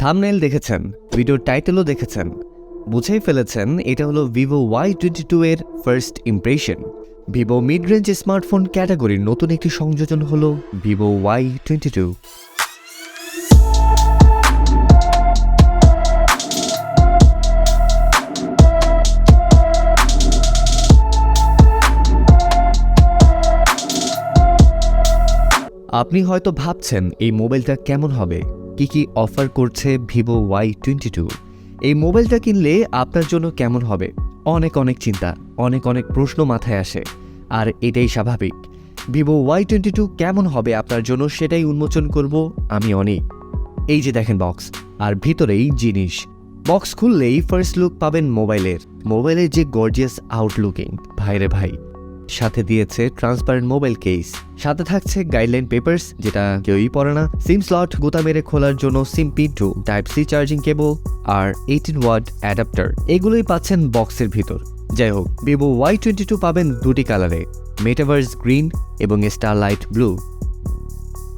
Thumbnail দেখেছেন, ভিডিওর টাইটেলও দেখেছেন। বুঝেই ফেলেছেন, এটা হলো ভিভো ওয়াই টোয়েন্টি টু এর first impression Vivo mid range smartphone ক্যাটাগরির নতুন একটি সংযোজন হলো ভিভো ওয়াই টোয়েন্টি টু আপনি হয়তো ভাবছেন, এই মোবাইলটা কেমন হবে? কি কি অফার করছে ভিভো ওয়াই টোয়েন্টি টু? এই মোবাইলটা কিনলে আপনার জন্য কেমন হবে? অনেক অনেক চিন্তা, অনেক অনেক প্রশ্ন মাথায় আসে, আর এটাই স্বাভাবিক। ভিভো ওয়াই টোয়েন্টি টু কেমন হবে আপনার জন্য সেটাই উন্মোচন করব আমি অনেক এই যে দেখেন বক্স, আর ভিতরেই জিনিস। বক্স খুললেই ফার্স্ট লুক পাবেন মোবাইলের মোবাইলের যে গর্জিয়াস আউটলুকিং। ভাইরে ভাই সাথে দিয়েছে ট্রান্সপারেন্ট মোবাইল কেস সাথে থাকছে গাইডলাইন পেপার্স যেটা কেউই পড়ে না। সিম স্লট গোতা মেরে খোলার জন্য sim P to type C charging cable R eighteen watt adapter এগুলোই পাচ্ছেন বক্সের ভিতর। যাই হোক ভিভো ওয়াই টোয়েন্টি টু পাবেন দুটি কালারে মেটাভার্স গ্রিন এবং স্টারলাইট ব্লু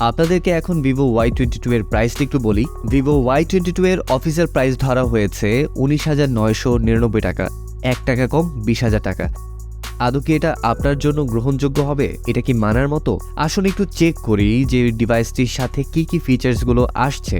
আপনাদেরকে এখন ভিভো ওয়াই টোয়েন্টি টু এর প্রাইসটি একটু বলি। ভিভো ওয়াই টোয়েন্টি টু এর অফিসিয়াল প্রাইস ধরা হয়েছে উনিশ হাজার নয়শো নিরানব্বই টাকা। এক টাকা কম, বিশ হাজার টাকা। আদৌ কি এটা আপনার জন্য গ্রহণযোগ্য হবে? এটা কি মানার মতো? আসুন একটু চেক করি যে ডিভাইসটির সাথে কি কি ফিচার্সগুলো আসছে।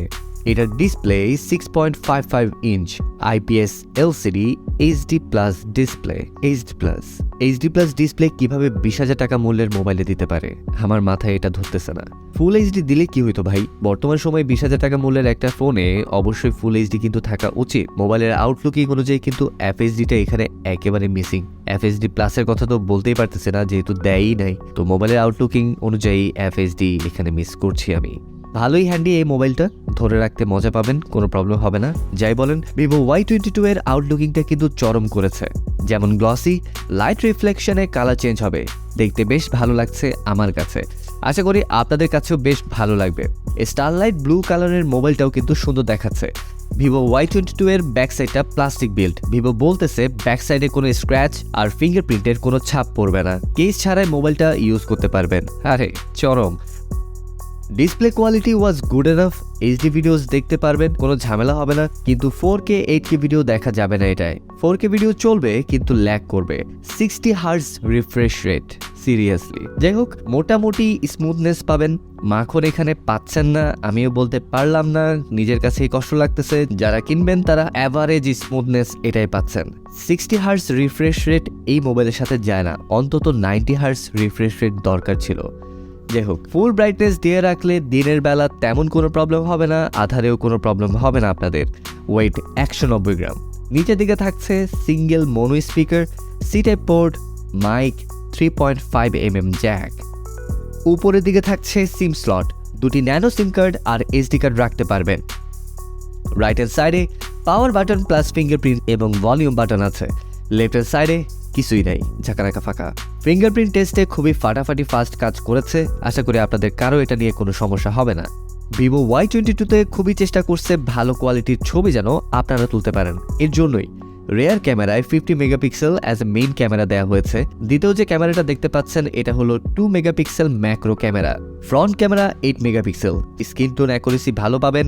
এটার display six point five five inch IPS LCD HD plus display HD plus HD plus display কীভাবে বিশ হাজার টাকা মূল্যের মোবাইলে দিতে পারে? আমার মাথায় এটা ধরতেছে না। ফুল এইচডি দিলে কি হইতো ভাই? বর্তমান সময়ে বিশ হাজার টাকা মূল্যের একটা ফোনে অবশ্যই ফুল এইচডি কিন্তু থাকা উচিত। মোবাইলের আউটলুকিং অনুযায়ী কিন্তু এফএসডিটা এখানে একেবারে মিসিং এফএসডি প্লাসের কথা তো বলতেই পারতেছে না, যেহেতু দেয়ই নাই। তো মোবাইলের আউটলুকিং অনুযায়ী এফএসডি এখানে মিস করছি আমি। ভালোই হ্যান্ডি এই মোবাইলটা। ধরে রাখতে মজা পাবেন, কোনো প্রবলেম হবে না। যাই বলেন ভিভো ওয়াই টোয়েন্টি টু এর আউটলুকিংটা কিন্তু চরম করেছে। যেমন গ্লসি লাইট রিফ্লেকশনে কালার চেঞ্জ হবে। দেখতে বেশ ভালো লাগছে আমার কাছে। আশা করি আপনাদের কাছেও বেশ ভালো লাগবে। স্টারলাইট ব্লু কালারের মোবাইলটাও কিন্তু সুন্দর দেখাচ্ছে। ভিভো ওয়াই টোয়েন্টি টু এর ব্যাক সাইডটা প্লাস্টিক বিল্ড ভিভো বলতেছে ব্যাক সাইডে কোনো স্ক্র্যাচ আর ফিঙ্গারপ্রিন্টের কোনো ছাপ পড়বে না। কেস ছাড়াই মোবাইলটা ইউজ করতে পারবেন। আরে, চরম। Display quality was good enough HD videos দেখতে পারবেন, কোনো ঝামেলা হবে না, কিন্তু four K eight K video দেখা যাবে না এটাই ফোর কে ভিডিও চলবে, কিন্তু ল্যাক করবে। Sixty hertz refresh rate seriously যাই হোক, মোটামুটি স্মুথনেস পাবেন। মাখন এখানে পাচ্ছেন না, আমিও বলতে পারলাম না, নিজের কাছেই কষ্ট লাগতেছে। যারা কিনবেন, তারা অ্যাভারেজ স্মুথনেস এটাই পাচ্ছেন। সিক্সটি হার্স রিফ্রেশ রেট এই মোবাইলের সাথে যায় না। অন্তত নাইনটি হার্স রিফ্রেশ রেট দরকার ছিল। যাই হোক ফুল ব্রাইটনেস দিয়ে রাখলে দিনের বেলা তেমন কোনো প্রবলেম হবে না, আধারেও কোনো প্রবলেম হবে না আপনাদের। ওয়েট একশো নব্বই গ্রাম। নিচের দিকে থাকছে single mono speaker C type port mic three point five M M jack উপরের দিকে থাকছে সিম স্লট দুটি ন্যানো সিম কার্ড আর এসডি কার্ড রাখতে পারবেন। রাইট হ্যান্ড সাইডে পাওয়ার বাটন প্লাস ফিঙ্গারপ্রিন্ট এবং ভলিউম বাটন আছে। লেফট হ্যান্ড সাইডে কিছুই নাই। ঝাঁকানাকা ফাঁকা। ফিঙ্গারপ্রিন্ট টেস্টে খুবই ফাটাফাটি ফাস্ট কাজ করেছে। আশা করি আপনাদের কারও এটা নিয়ে কোনো সমস্যা হবে না। ভিভো ওয়াই টোয়েন্টি টুতে খুবই চেষ্টা করছে ভালো কোয়ালিটির ছবি যেন আপনারা তুলতে পারেন। এর জন্যই রেয়ার ক্যামেরায় fifty megapixel as a main camera দেওয়া হয়েছে। দ্বিতীয় যে ক্যামেরাটা দেখতে পাচ্ছেন, এটা হলো two megapixel macro camera front camera eight megapixel screen tone accuracy ভালো পাবেন।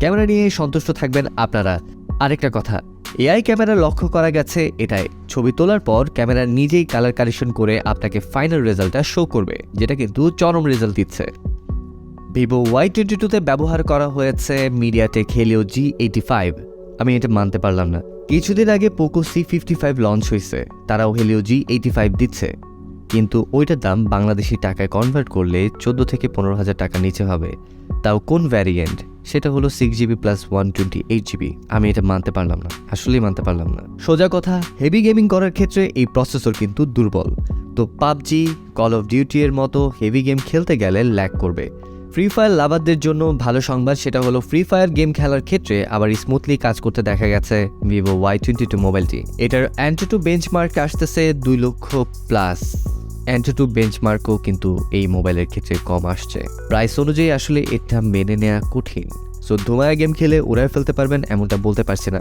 ক্যামেরা নিয়ে সন্তুষ্ট থাকবেন আপনারা। আরেকটা কথা এআই ক্যামেরা লক্ষ্য করা গেছে এটাই। ছবি তোলার পর ক্যামেরা নিজেই কালার কারেকশন করে আপনাকে ফাইনাল রেজাল্টটা শো করবে, যেটা কিন্তু চরম রেজাল্ট দিচ্ছে। ভিভো ওয়াই টোয়েন্টি টুতে ব্যবহার করা হয়েছে MediaTek Helio G eighty five আমি এটা মানতে পারলাম না। কিছুদিন আগে Poco C fifty five launch হয়েছে, তারাও হেলিও জি এইটি ফাইভ দিচ্ছে। কিন্তু ওইটার দাম বাংলাদেশি টাকায় কনভার্ট করলে চোদ্দ থেকে পনেরো হাজার টাকা নিচে হবে। তাও কোন ভ্যারিয়েন্ট সেটা হলো six GB plus one twenty eight GB আমি এটা মানতে পারলাম না, আসলেই মানতে পারলাম না। সোজা কথা হেভি গেমিং করার ক্ষেত্রে এই প্রসেসর কিন্তু দুর্বল। তো পাবজি কল অফ ডিউটি এর মতো হেভি গেম খেলতে গেলে ল্যাক করবে। ফ্রি ফায়ার লাভারদের জন্য ভালো সংবাদ সেটা হলো ফ্রি ফায়ার গেম খেলার ক্ষেত্রে আবার স্মুথলি কাজ করতে দেখা গেছে ভিভো ওয়াই টোয়েন্টি টু। মোবাইলটি এটার অ্যান্টি টু বেঞ্চমার্ক আসতেছে দুই লক্ষ প্লাস অ্যান্টি বেঞ্চমার্কও কিন্তু এই মোবাইলের ক্ষেত্রে কম আসছে। প্রাইস অনুযায়ী আসলে এটা মেনে নেওয়া কঠিন। সো ধুমায়া গেম খেলে উড়ায় ফেলতে পারবেন, এমনটা বলতে পারছি না।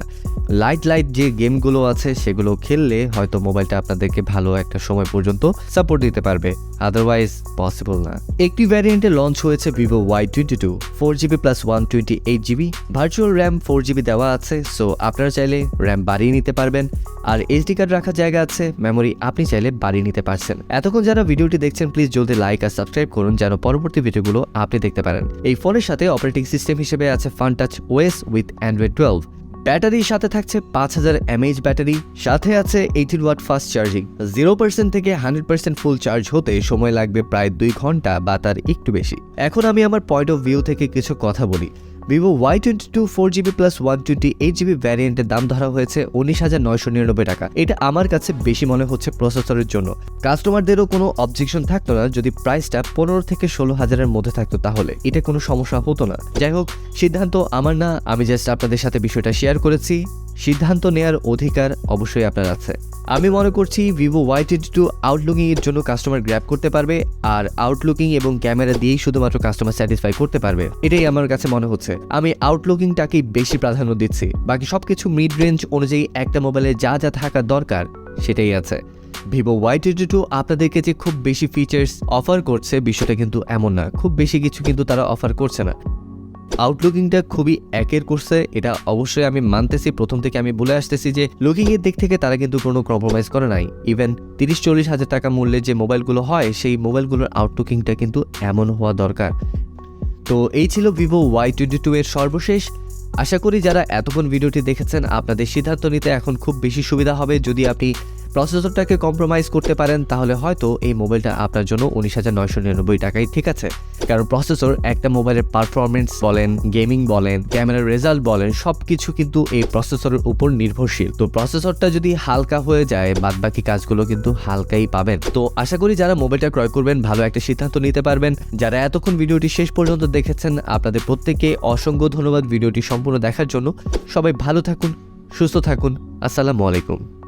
লাইট লাইট যে গেমগুলো আছে, সেগুলো খেললে হয়তো মোবাইলটা আপনাদেরকে ভালো একটা সময় পর্যন্ত সাপোর্ট দিতে পারবে। আদারওয়াইজ পসিবল না। একটি ভ্যারিয়েন্টে লঞ্চ হয়েছে Vivo Y twenty two four GB plus one twenty eight GB virtual RAM four GB দেওয়া আছে সো আপনারা চাইলে র্যাম বাড়িয়ে নিতে পারবেন। আর এইচডি কার্ড রাখার জায়গা আছে মেমোরি আপনি চাইলে বাড়িয়ে নিতে পারছেন। এতক্ষণ যারা ভিডিওটি দেখছেন প্লিজ জলদি লাইক আর সাবস্ক্রাইব করুন, যেন পরবর্তী ভিডিওগুলো আপনি দেখতে পারেন। এই ফোনের সাথে অপারেটিং সিস্টেম হিসেবে fun touch OS with Android twelve ব্যাটারির সাথে থাকছে পাঁচ হাজার এমএইচ ব্যাটারি, সাথে আছে eighteen watt fast charging zero percent থেকে হান্ড্রেড পার্সেন্ট ফুল চার্জ হতে সময় লাগবে প্রায় দুই ঘণ্টা বা তার একটু বেশি। এখন আমি আমার পয়েন্ট অফ ভিউ থেকে কিছু কথা বলি। Vivo Y twenty two four GB plus one twenty eight GB ভ্যারিয়েন্টের দাম ধরা হয়েছে উনিশ হাজার নয়শো নিরানব্বই টাকা। এটা আমার কাছে বেশি মনে হচ্ছে প্রসেসরের জন্য। কাস্টমারদেরও কোনো অবজেকশন থাকতো না যদি প্রাইসটা পনেরো থেকে ষোলো হাজারের মধ্যে থাকতো তাহলে। এটা কোনো সমস্যা হতো না। যাই হোক, সিদ্ধান্ত আমার না। আমি জাস্ট আপনাদের সাথে বিষয়টা শেয়ার করেছি। সিদ্ধান্ত নেয়ার অধিকার অবশ্যই আপনার আছে। আমি মনে করছি Vivo Y twenty two outlooking এর জন্য কাস্টমার গ্র্যাব করতে পারবে আর আউটলুকিং এবং ক্যামেরা দিয়েই শুধুমাত্র কাস্টমার স্যাটিসফাই করতে পারবে। এটাই আমার কাছে মনে হচ্ছে। আমি আউটলুকিংটাকেই বেশি প্রাধান্য দিচ্ছি। বাকি সবকিছু মিড রেঞ্জ অনুযায়ী একটা মোবাইলে যা যা থাকা দরকার, সেটাই আছে। ভিভো ওয়াই টোয়েন্টি টু আপনাদেরকে যে খুব বেশি ফিচার্স অফার করছে, বিষয়টা কিন্তু এমন না। খুব বেশি কিছু কিন্তু তারা অফার করছে না। আউটলুকিংটা খুবই একের করছে এটা অবশ্যই আমি মানতেছি। প্রথম থেকে আমি বলে আসতেছি যে লুকিং এর দিক থেকে তারা কিন্তু কোনো কম্প্রোমাইজ করে নাই। ইভেন তিরিশ চল্লিশ হাজার টাকা মূল্যের যে মোবাইলগুলো হয়, সেই মোবাইলগুলোর আউটলুকিংটা কিন্তু এমন হওয়া দরকার। তো এই ছিল ভিভো ওয়াই টোয়েন্টি টু এর সর্বশেষ। আশা করি যারা এতক্ষণ ভিডিওটি দেখেছেন, আপনাদের সিদ্ধান্ত নিতে এখন খুব বেশি সুবিধা হবে। যদি আপনি প্রসেসরটাকে কম্প্রোমাইজ করতে পারেন, তাহলে হয়তো এই মোবাইলটা আপনার জন্য উনিশ হাজার নয়শো নিরানব্বই টাকাই ঠিক আছে। কারণ প্রসেসর একটা মোবাইলের পারফরমেন্স বলেন গেমিং বলেন ক্যামেরার রেজাল্ট বলেন সব কিছু কিন্তু এই প্রসেসরের উপর নির্ভরশীল। তো প্রসেসরটা যদি হালকা হয়ে যায় বাদ বাকি কাজগুলো কিন্তু হালকাই পাবেন। তো আশা করি যারা মোবাইলটা ক্রয় করবেন, ভালো একটা সিদ্ধান্ত নিতে পারবেন। যারা এতক্ষণ ভিডিওটি শেষ পর্যন্ত দেখেছেন, আপনাদের প্রত্যেককে অসংখ্য ধন্যবাদ ভিডিওটি সম্পূর্ণ দেখার জন্য। সবাই ভালো থাকুন, সুস্থ থাকুন। আসসালামু আলাইকুম।